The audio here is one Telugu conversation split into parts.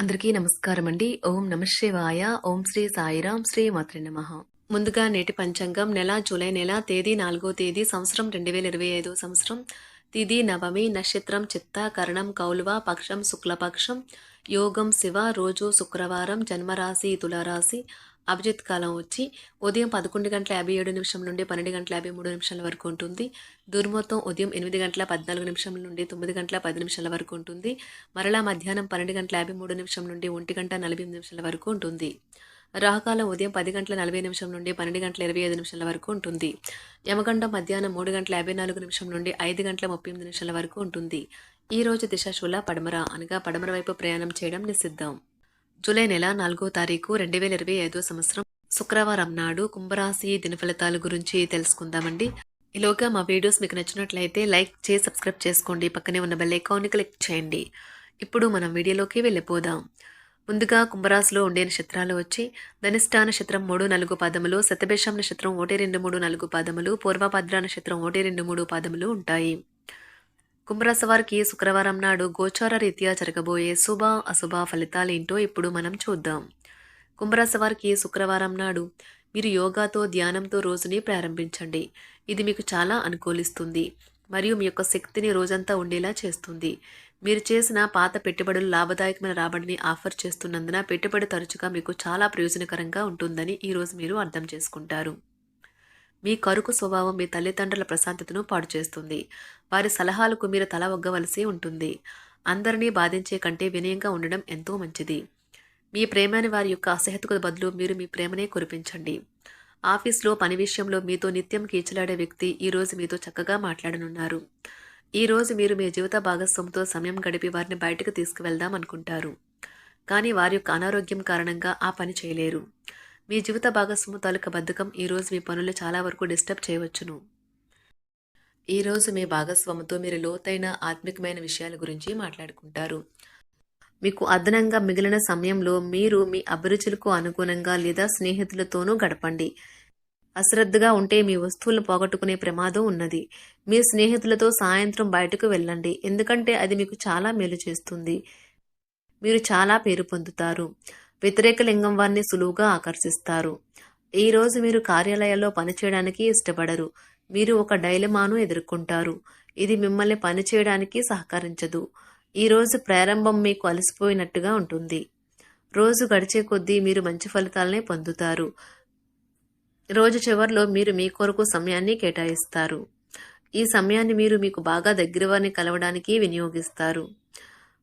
అందరికీ నమస్కారం అండి ఓం నమశివాయ ఓం శ్రీ సాయిరాం. శ్రీ మాత్రి నమ. ముందుగా నేటి పంచాంగం. నెల జూలై నెల తేదీ నాలుగో తేదీ సంవత్సరం రెండు వేల ఇరవై ఐదో సంవత్సరం. తిది నవమి నక్షత్రం చిత్త కరణం కౌలువ పక్షం శుక్లపక్షం. యోగం శివ రోజు శుక్రవారం జన్మరాశి తులారాశి. అభిజిత్ కాలం వచ్చి ఉదయం పదకొండు గంటల యాభై ఏడు నిమిషం నుండి పన్నెండు గంటల యాభై మూడు నిమిషాల వరకు ఉంటుంది. దుర్మొత్తం ఉదయం ఎనిమిది గంటల పద్నాలుగు నిమిషం నుండి తొమ్మిది గంటల పది నిమిషాల వరకు ఉంటుంది. మరలా మధ్యాహ్నం పన్నెండు గంటల యాభై మూడు నిమిషం నుండి ఒంటి గంట నలభై నిమిషాల వరకు ఉంటుంది. రాహుకాలం ఉదయం పది గంటల నలభై నిమిషం నుండి పన్నెండు గంటల ఇరవై ఐదు నిమిషాల వరకు ఉంటుంది. యమగండం మధ్యాహ్నం మూడు గంటల యాభై నాలుగు నిమిషం నుండి ఐదు గంటల ముప్పై ఎనిమిది నిమిషాల వరకు ఉంటుంది. ఈ రోజు దిశాశూల పడమర అనగా పడమర వైపు ప్రయాణం చేయడం నిషిద్ధం. జూలై నెల నాలుగో తారీఖు రెండు వేల ఇరవై ఐదో సంవత్సరం శుక్రవారం నాడు కుంభరాశి దినఫలితాల గురించి తెలుసుకుందామండి. ఈలోగా మా వీడియోస్ మీకు నచ్చినట్లయితే లైక్ చేసి సబ్స్క్రైబ్ చేసుకోండి. పక్కనే ఉన్న బెల్ ఐకాన్ని క్లిక్ చేయండి. ఇప్పుడు మనం వీడియోలోకి వెళ్ళిపోదాం. ముందుగా కుంభరాశిలో ఉండే నక్షత్రాలు వచ్చి ధనిష్టా నక్షత్రం మూడు నాలుగు పాదములు శతభేషం నక్షత్రం ఒకటి రెండు మూడు నాలుగు పాదములు పూర్వభద్ర నక్షత్రం ఒకటి రెండు మూడు పాదములు ఉంటాయి. కుంభరాశి వారికి శుక్రవారం నాడు గోచార రీత్యా జరగబోయే శుభ అశుభ ఫలితాలేంటో ఇప్పుడు మనం చూద్దాం. కుంభరాశి వారికి శుక్రవారం నాడు మీరు యోగాతో ధ్యానంతో రోజుని ప్రారంభించండి. ఇది మీకు చాలా అనుకూలిస్తుంది. మరియు మీ యొక్క శక్తిని రోజంతా ఉండేలా చేస్తుంది. మీరు చేసిన పాత పెట్టుబడులు లాభదాయకమైన రాబడిని ఆఫర్ చేస్తున్నందున పెట్టుబడి తరచుగా మీకు చాలా ప్రయోజనకరంగా ఉంటుందని ఈరోజు మీరు అర్థం చేసుకుంటారు. మీ కరుకు స్వభావం మీ తల్లిదండ్రుల ప్రశాంతతను పాడు చేస్తుంది. వారి సలహాలకు మీరు తల ఒగ్గవలసి ఉంటుంది. అందరినీ బాధించే కంటే వినయంగా ఉండడం ఎంతో మంచిది. మీ ప్రేమని వారి యొక్క అసహ్యతకు బదులు మీరు మీ ప్రేమనే కురిపించండి. ఆఫీస్లో పని విషయంలో మీతో నిత్యం కీచలాడే వ్యక్తి ఈరోజు మీతో చక్కగా మాట్లాడనున్నారు. ఈరోజు మీరు మీ జీవిత భాగస్వామితో సమయం గడిపి వారిని బయటకు తీసుకువెళ్దాం అనుకుంటారు. కానీ వారి యొక్క అనారోగ్యం కారణంగా ఆ పని చేయలేరు. మీ జీవిత భాగస్వాము తాలూకా బద్ధకం ఈరోజు మీ పనులు చాలా వరకు డిస్టర్బ్ చేయవచ్చును. ఈరోజు మీ భాగస్వామితో మీరు లోతైన ఆత్మికమైన విషయాల గురించి మాట్లాడుకుంటారు. మీకు అదనంగా మిగిలిన సమయంలో మీరు మీ అభిరుచులకు అనుగుణంగా లేదా స్నేహితులతోనూ గడపండి. అశ్రద్ధగా ఉంటే మీ వస్తువులను పోగొట్టుకునే ప్రమాదం ఉన్నది. మీ స్నేహితులతో సాయంత్రం బయటకు వెళ్ళండి. ఎందుకంటే అది మీకు చాలా మేలు చేస్తుంది. మీరు చాలా పేరు పొందుతారు. వ్యతిరేక లింగం వారిని సులువుగా ఆకర్షిస్తారు. ఈ రోజు మీరు కార్యాలయాల్లో పనిచేయడానికి ఇష్టపడరు. మీరు ఒక డైలమాను ఎదుర్కొంటారు. ఇది మిమ్మల్ని పనిచేయడానికి సహకరించదు. ఈ రోజు ప్రారంభం మీకు అలసిపోయినట్టుగా ఉంటుంది. రోజు గడిచే కొద్దీ మీరు మంచి ఫలితాలనే పొందుతారు. రోజు చివరిలో మీరు మీ కొరకు సమయాన్ని కేటాయిస్తారు. ఈ సమయాన్ని మీరు మీకు బాగా దగ్గర వారిని కలవడానికి వినియోగిస్తారు.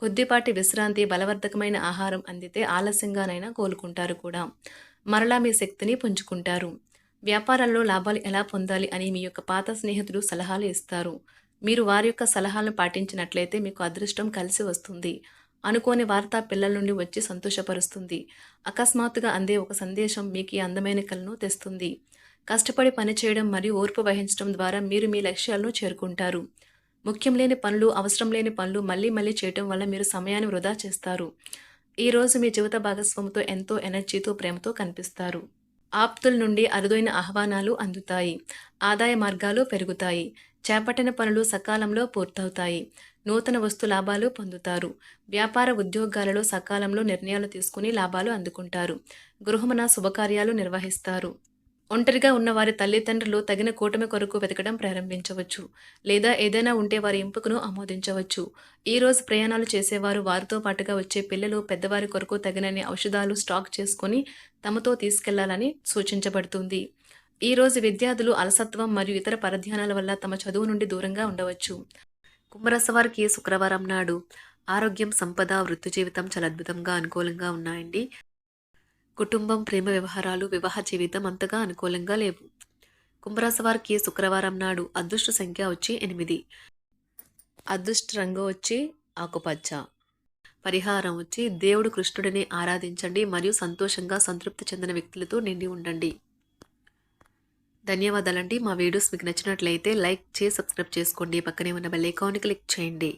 కొద్దిపాటి విశ్రాంతి బలవర్ధకమైన ఆహారం అందితే ఆలస్యంగానైనా కోలుకుంటారు కూడా. మరలా మీ శక్తిని పుంజుకుంటారు. వ్యాపారాల్లో లాభాలు ఎలా పొందాలి అని మీ యొక్క పాత స్నేహితులు సలహాలు ఇస్తారు. మీరు వారి యొక్క సలహాలను పాటించినట్లయితే మీకు అదృష్టం కలిసి వస్తుంది. అనుకోని వార్త పిల్లల నుండి వచ్చి సంతోషపరుస్తుంది. అకస్మాత్తుగా అందే ఒక సందేశం మీకు ఈ అందమైన కలను తెస్తుంది. కష్టపడి పనిచేయడం మరియు ఓర్పు వహించడం ద్వారా మీరు మీ లక్ష్యాలను చేరుకుంటారు. ముఖ్యం లేని పనులు అవసరం లేని పనులు మళ్ళీ మళ్ళీ చేయటం వల్ల మీరు సమయాన్ని వృధా చేస్తారు. ఈరోజు మీ జీవిత భాగస్వామితో ఎంతో ఎనర్జీతో ప్రేమతో కనిపిస్తారు. ఆప్తుల నుండి అరుదైన ఆహ్వానాలు అందుతాయి. ఆదాయ మార్గాలు పెరుగుతాయి. చేపట్టిన పనులు సకాలంలో పూర్తవుతాయి. నూతన వస్తు లాభాలు పొందుతారు. వ్యాపార ఉద్యోగాలలో సకాలంలో నిర్ణయాలు తీసుకుని లాభాలు అందుకుంటారు. గృహమున శుభకార్యాలు నిర్వహిస్తారు. ఒంటరిగా ఉన్న వారి తల్లిదండ్రులు తగిన కూటమి కొరకు వెతకడం ప్రారంభించవచ్చు లేదా ఏదైనా ఉంటే వారి ఎంపికను ఆమోదించవచ్చు. ఈరోజు ప్రయాణాలు చేసేవారు వారితో పాటుగా వచ్చే పిల్లలు పెద్దవారి కొరకు తగినన్ని ఔషధాలు స్టాక్ చేసుకొని తమతో తీసుకెళ్ళాలని సూచించబడుతుంది. ఈరోజు విద్యార్థులు అలసత్వం మరియు ఇతర పరధ్యానాల వల్ల తమ చదువు నుండి దూరంగా ఉండవచ్చు. కుంభరాశి శుక్రవారం నాడు ఆరోగ్యం సంపద వృత్తి జీవితం చాలా అద్భుతంగా అనుకూలంగా ఉన్నాయండి. కుటుంబం ప్రేమ వ్యవహారాలు వివాహ జీవితం అంతగా అనుకూలంగా లేవు. కుంభరాశి వారికి శుక్రవారం నాడు అదృష్ట సంఖ్య వచ్చి ఎనిమిది. అదృష్ట రంగు వచ్చి ఆకుపచ్చ. పరిహారం వచ్చి దేవుడు కృష్ణుడిని ఆరాధించండి మరియు సంతోషంగా సంతృప్తి చెందిన వ్యక్తులతో నిండి ఉండండి. ధన్యవాదాలండి. మా వీడియోస్ మీకు నచ్చినట్లయితే లైక్ చేసి సబ్స్క్రైబ్ చేసుకోండి. పక్కనే ఉన్న బెల్ ఐకాన్ని క్లిక్ చేయండి.